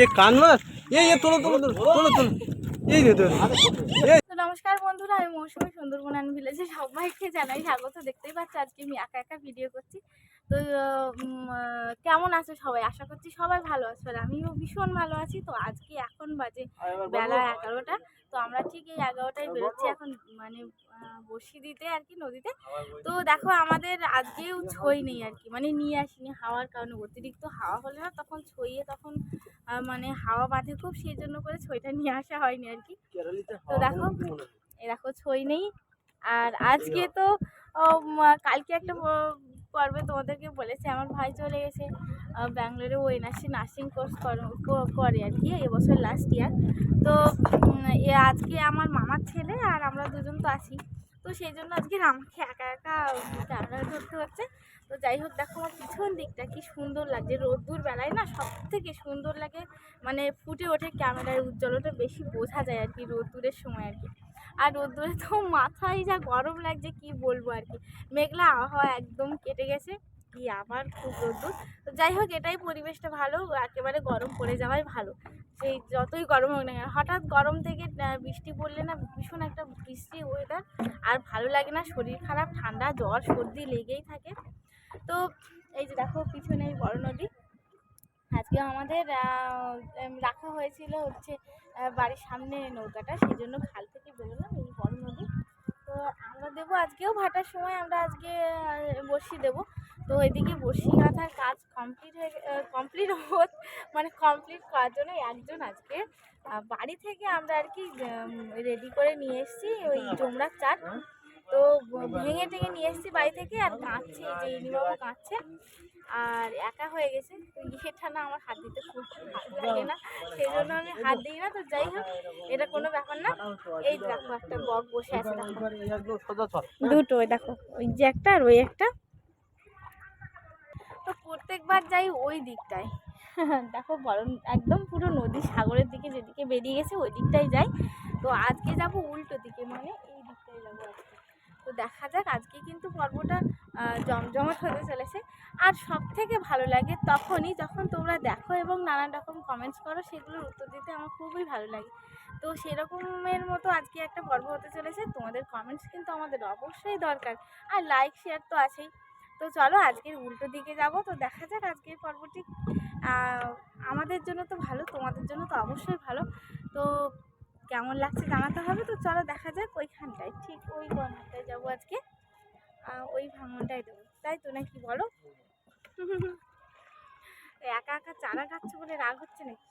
এ কান এ এ তোলো তোলো তোলো তোলো তোলো। এই রে তোলো তো নমস্কার বন্ধুরা আমি মৌসুমি সুন্দরবন অ্যান্ড ভিলেজে সবাইকে জানাই স্বাগত। দেখতেই পাচ্ছ আজকে আমি একা একা ভিডিও করছি। তো কেমন আছো সবাই? আশা করছি সবাই ভালো আছো আর আমিও ভীষণ ভালো আছি। তো আজকে এখন বাজে বেলা। এগারোটা। তো আমরা ঠিক এই এগারোটায় বেরোচ্ছি এখন মানে বসি দিতে আর কি নদীতে। তো দেখো আমাদের আজকেও ছই নেই আর কি। মানে নিয়ে আসিনি হাওয়ার কারণে। অতিরিক্ত হাওয়া হলে না তখন ছইয়ে তখন মানে হাওয়া বাঁধে খুব সেই জন্য করে ছইটা নিয়ে আসা হয়নি আর কি। তো দেখো এ দেখো ছই নেই। আর আজকে তো কালকে একটা পর্বে তোমাদেরকে বলেছে আমার ভাই চলে গেছে ব্যাঙ্গালোরে ও এনআরসি নার্সিং কোর্স করে আর কি এবছর লাস্ট ইয়ার তো এ আজকে আমার মামার ছেলে আর আমরা দুজন তো আছি। তো সেই জন্য আজকে আমাকে একা একা ক্যামেরা করতে হচ্ছে। তো যাই হোক, দেখো আমার পিছন দিকটা কি সুন্দর লাগছে। রোদ্দুর বেলায় না সব থেকে সুন্দর লাগে মানে ফুটে ওঠে ক্যামেরার উজ্জ্বলতা, বেশি বোঝা যায় আর কি রোদ্দুরের সময় আর কি। আর রোদ্দুরে তো মাথায় যা গরম লাগছে, কি বলব আর কি। মেঘলা আবহাওয়া একদম কেটে গেছে। কি আবার খুব রোদ্দুর তো যাই হোক, এটাই পরিবেশটা ভালো, একেবারে গরম পড়ে যাওয়াই ভালো। সেই যতই গরম হোক না কেন, হঠাৎ গরম থেকে বৃষ্টি পড়লে না ভীষণ একটা বৃষ্টি ওয়েদার আর ভালো লাগে না, শরীর খারাপ, ঠান্ডা, জ্বর, সর্দি লেগেই থাকে। তো এই যে দেখো, পিছনে এই বড় নদী। আজকে আমাদের রাখা হয়েছিল হচ্ছে বাড়ির সামনে নৌকাটা, সেই জন্য খাল থেকে বেরোলাম এই বড় নদী। তো আমরা দেবো আজকেও ভাটার সময়, আমরা আজকে বড়শি দেবো। তো এদিকে বড়শি গাঁথার কাজ কমপ্লিট হয়ে কমপ্লিট হোক মানে কমপ্লিট করার জন্য একজন আজকে বাড়ি থেকে আমরা আর কি রেডি করে নিয়ে এসেছি ওই জমরার চাট তো ভেঙে টেঙে নিয়ে এসেছি বাড়ি থেকে আর কাঁদছে যে ইনিবাবু কাঁদছে। আর একা হয়ে গেছে ইয়েটা না আমার হাত দিতে খুব লাগে না সেই জন্য আমি হাত দিই না, তো যাই হোক, এটা কোনো ব্যাপার না। এই দেখো একটা বক বসে আছে দুটো, দেখো, ওই যে একটা আর ওই একটা। প্রত্যেকবার যাই ওই দিকটায়। দেখো বরং একদম পুরো নদী, সাগরের দিকে যেদিকে বেরিয়ে গেছে ওই দিকটাই যাই। তো আজকে যাব উল্টো দিকে মানে এই দিকটাই যাব আজকে। তো দেখা যাক, আজকে কিন্তু পর্বটা জমজমাট হতে চলেছে। আর সব থেকে ভালো লাগে তখনই যখন তোমরা দেখো এবং নানান রকম কমেন্টস করো, সেগুলোর উত্তর দিতে আমার খুবই ভালো লাগে। তো সেরকমের মতো আজকে একটা পর্ব হতে চলেছে। তোমাদের কমেন্টস কিন্তু আমাদের অবশ্যই দরকার। আর লাইক শেয়ার তো আছেই। তো চলো আজকের উল্টো দিকে যাব। তো দেখা যাক আজকের পর্বটি আমাদের জন্য তো ভালো তোমাদের জন্য তো অবশ্যই ভালো। তো কেমন লাগছে জানাতে হবে। তো চলো দেখা যাক ওইখানটায় ঠিক ওই কর্নারটায় যাব আজকে। ওই ভাঙনটায় দেবো তাই তো নাকি বলো? একা একা চারা খাচ্ছে বলে রাগ হচ্ছে নাকি?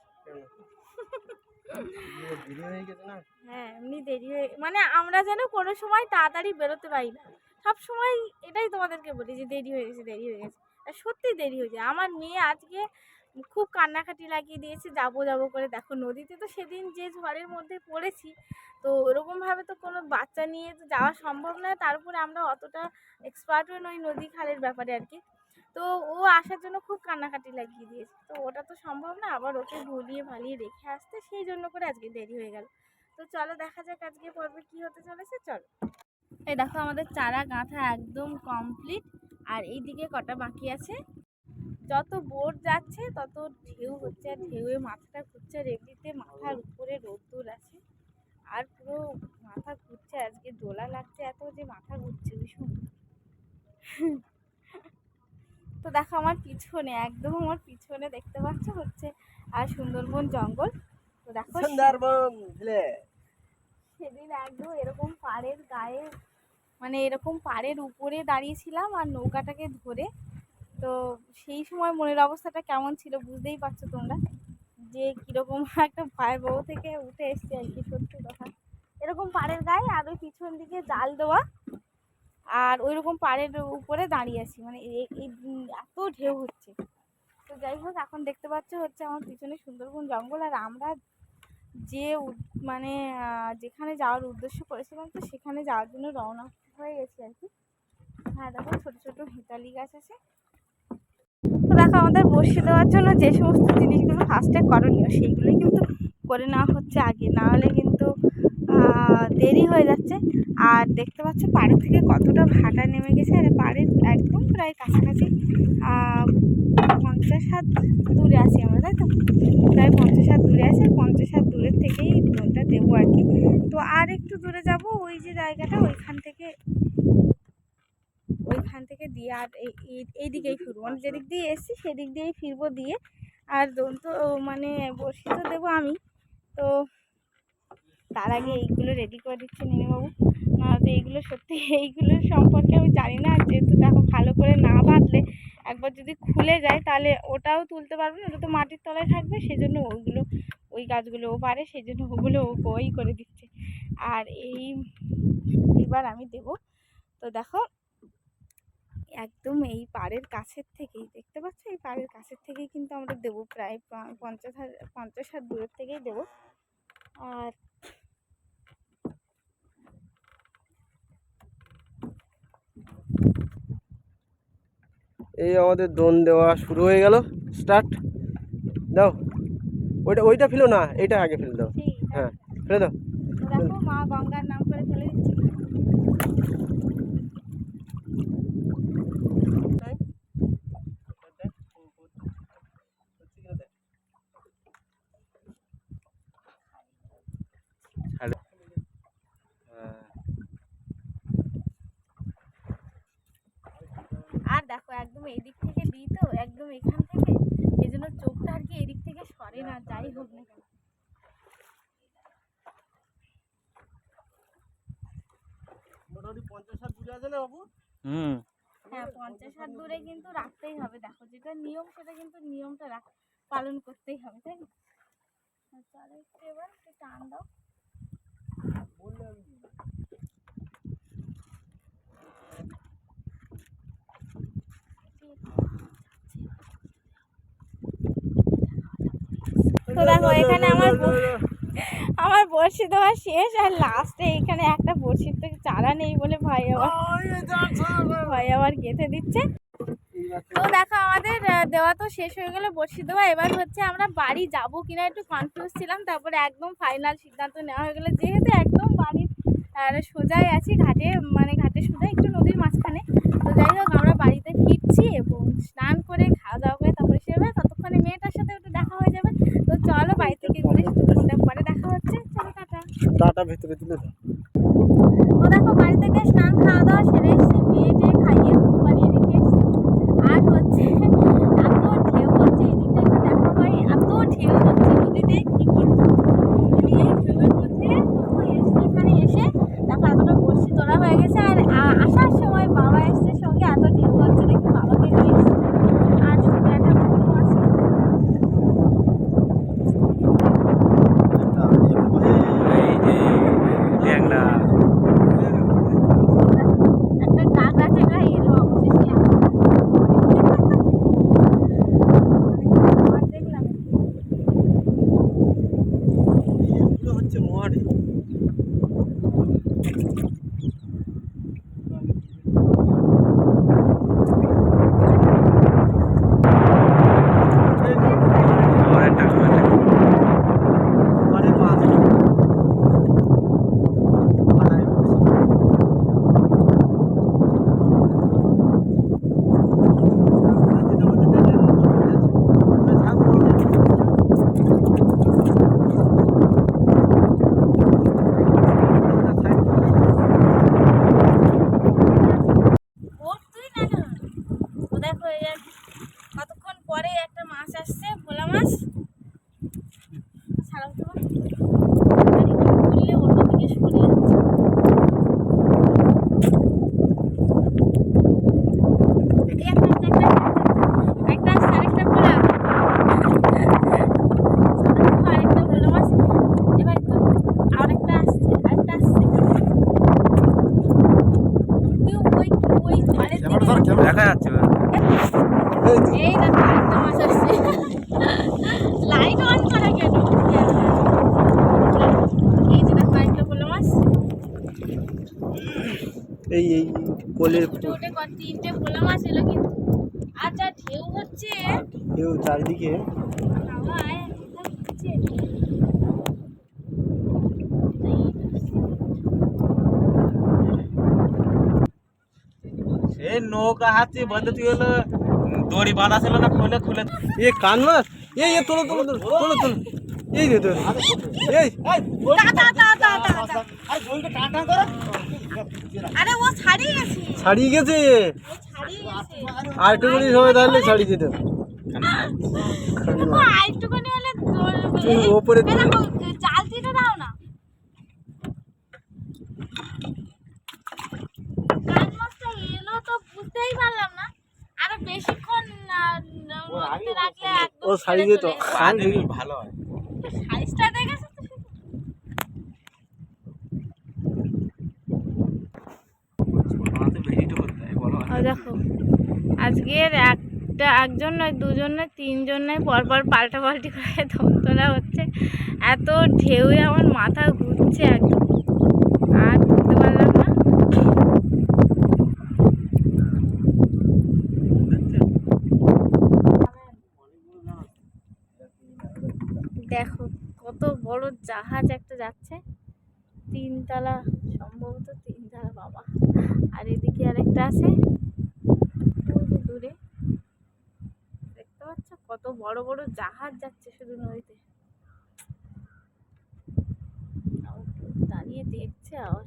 হ্যাঁ এমনি দেরি হয়ে মানে আমরা যেন কোনো সময় তাড়াতাড়ি বেরোতে পারি না। সব সময় এটাই তোমাদেরকে বলি যে দেরি হয়ে গেছে, দেরি হয়ে গেছে। আর সত্যি দেরি হয়ে যায়। আমার মেয়ে আজকে খুব কান্নাকাটি লাগিয়ে দিয়েছে, যাব যাব করে। দেখো, নদীতে তো সেদিন যে ঝড়ের মধ্যে পড়েছি, তো ওরকমভাবে তো কোনো বাচ্চা নিয়ে তো যাওয়া সম্ভব নয়। তারপরে আমরা অতটা এক্সপার্টও নই নদী খালের ব্যাপারে আর কি তো ও আসার জন্য খুব কান্নাকাটি লাগিয়ে দিয়েছে। তো ওটা তো সম্ভব না, আবার ওকে ভুলিয়ে ভালিয়ে রেখে আসতে। সেই জন্য করে আজকে দেরি হয়ে গেল। তো চলো, দেখা যাক আজকে পর্বে কী হতে চলেছে। চলো। এই দেখো আমাদের চারা গাঁথা একদম কমপ্লিট আর এই দিকে কটা বাকি আছে? যত বোট যাচ্ছে, তত ঢেউ হচ্ছে, আর ঢেউয়ে মাথাটা ঘুরছে, আর এমনিতে মাথার উপরে রোদ্দুর আছে। আর পুরো মাথা ঘুরছে, আজকে দোলা লাগছে এত যে মাথা ঘুরছে, ভীষণ। তো দেখো আমার পিছনে, একদম আমার পিছনে দেখতে পাচ্ছ, হচ্ছে আর সুন্দরবন জঙ্গল। তো দেখো সুন্দরবন সেদিন একদম এরকম পাড়ের গায়ে মানে এরকম পাড়ের উপরে দাঁড়িয়েছিলাম আর নৌকাটাকে ধরে। তো সেই সময় মনের অবস্থাটা কেমন ছিল বুঝতেই পারছ তোমরা? যে কীরকম একটা ভয়াবহ থেকে উঠে এসছে আর কি, সত্যি কথা। এরকম পাড়ের গায়ে আর ওই পিছন দিকে জাল দেওয়া আর ওই রকম পাড়ের উপরে দাঁড়িয়ে আছি। মানে এই এত ঢেউ হচ্ছে। তো যাই হোক, এখন দেখতে পাচ্ছ হচ্ছে আমার পিছনে সুন্দরবন জঙ্গল আর আমরা যে মানে যেখানে যাওয়ার উদ্দেশ্য করেছিলাম, তো সেখানে যাওয়ার জন্য রওনা হয়ে গেছি আর কি। হ্যাঁ দেখো, ছোটো ছোটো হেতালি গাছ আছে। তো দেখো, আমাদের বসিয়ে দেওয়ার জন্য যে সমস্ত জিনিসগুলো ফার্স্টে করণীয়, সেইগুলোই কিন্তু করে নেওয়া হচ্ছে আগে। না হলে কিন্তু দেরি হয়ে যাচ্ছে। আর দেখতে পাচ্ছ, পাড়ের থেকে কতটা ভাটা নেমে গেছে। আর পাড়ের একদম প্রায় কাছাকাছি পঞ্চাশ হাত দূরে আছি আমরা, তাই তো প্রায় পঞ্চাশ হাত দূরে আছে পঞ্চাশ হাত দূরের থেকেই ড্রোনটা দেবো আর কি। তো আর একটু দূরে যাব, ওই যে জায়গাটা ওইখান থেকে ওইখান থেকে দিয়ে আর এই দিকেই ফিরবো। মানে যেদিক দিয়ে এসছি সেদিক দিয়েই ফিরবো দিয়ে। আর দোন তো মানে বসি তো দেবো আমি। তো তার আগে এইগুলো রেডি করে দিচ্ছি নিনিবাবু নাহলে এইগুলো সত্যি, এইগুলো সম্পর্কে আমি জানি না। যেহেতু দেখো ভালো করে না বাঁধলে একবার যদি খুলে যায়, তাহলে ওটাও তুলতে পারবে না। ওটা তো মাটির তলায় থাকবে সেই জন্য ওইগুলো ওই গাছগুলো ও পারে সেই জন্য ওগুলো ও ওই করে দিচ্ছে। আর এই এবার আমি দেব। তো দেখো, একদম এই পাড়ের কাছের থেকেই, দেখতে পাচ্ছ? এই পাড়ের কাছের থেকেই কিন্তু আমরা দেবো, প্রায় পঞ্চাশ হাজার পঞ্চাশ হাত দূরের থেকেই দেবো। আর এই আমাদের দোন দেওয়া শুরু হয়ে গেল। স্টার্ট দাও। ওইটা ওইটা ফেলো না এটা আগে ফেলে দাও। হ্যাঁ ফেলে দাও। দেখো মা গঙ্গার নাম করে ফেলে দিচ্ছি। আর দেখো একদম এই দিক থেকে দিই তো একদম এখান থেকে। এই জন্য চোখটা আর কি এদিক থেকে সরে না যাই হোক না কেন। মোটামুটি পঞ্চাশ হাত দূরে আছে না বাবু? হুম। হ্যাঁ পঞ্চাশ হাত দূরে কিন্তু রাখতেই হবে। দেখো যেটা নিয়ম সেটা কিন্তু নিয়মটা রাখ পালন করতেই হবে তাই না? আচ্ছা একটু এবার একটু টান দাও। তো দেখো, এখানে আমার আমার বড়শি দেওয়া শেষ, আর লাস্টে এখানে একটা বড়শির তো চারা নেই বলে ভাই আবার ভাই আবার গেঁথে দিচ্ছে। তো দেখো, আমাদের দেওয়া তো শেষ হয়ে গেলে বড়শি দেওয়া। এবার হচ্ছে আমরা বাড়ি যাব কিনা একটু কনফিউজ ছিলাম। তারপরে একদম ফাইনাল সিদ্ধান্ত নেওয়া হয়ে গেলো। যেহেতু একদম বাড়ির, আর সোজাই আছি, ঘাটে মানে ঘাটে সোজা, একটু নদীর মাঝখানে। তো যাই হোক, আমরা বাড়িতে ফিরছি এবং স্নান করে খাওয়া দাওয়া করে তারপরে সেভাবে ততক্ষণে মেয়েটার সাথে একটু দেখা হয়ে যাবে তো চলো বাড়ি থেকে ঘুরে কিছুক্ষণ পরে দেখা হচ্ছে চলো টাটা ভিতরে দিলে। দাও ও দেখো বাড়ি থেকে স্নান খাওয়া দাওয়া সেরে এসেছি। más. কোলের উঠে উঠে কত তিনটে ভোলা মাছ এলো কিন্তু আর যা ঢেউ হচ্ছে। কেউ চারিদিকে। হাওয়ায় কোথায় হচ্ছে। সে নৌকা হাতি বন্ধ তুই হলো দড়ি বাঁধা ছিল না খুলে খুলে এ কান মাছ এই এ তোলো তোলো তোলো তোলো তোলো। এই রে তোলো। এই। আরে ও ছাড়িয়ে গেছে। ছাড়িয়ে গেছে? ও ছাড়িয়ে গেছে। আর একটু করে সময় তাহলে ছাড়িয়ে যেত। ওপরে দেখো, দাও না। কান এলো তো বুঝতেই পারলাম না। আরও বেশিক্ষণ আহ, রাখলে ও ছাড়িয়ে ছেড়ে যেত ভালো হয় সাইজটা দেখেছ তো শুধু? আমাদের ভেজিটে করতে হয় বলো ও দেখো আজকের একটা একজন নয়, দুজন নয়, তিনজন নয়, পরপর পাল্টা পাল্টি করে তোলা হচ্ছে। এত ঢেউয়ে আমার মাথা ঘুরছে একদম। আর ধরতে পারলাম না। দেখো, কত বড় জাহাজ একটা যাচ্ছে। তিনতলা, সম্ভবত তিনতলা, বাবা। আর এদিকে আরেকটা আছে ওই যে দূরে দেখতে পাচ্ছ কত বড় বড় জাহাজ যাচ্ছে শুধু নদীতে। দাঁড়িয়ে দেখছে আবার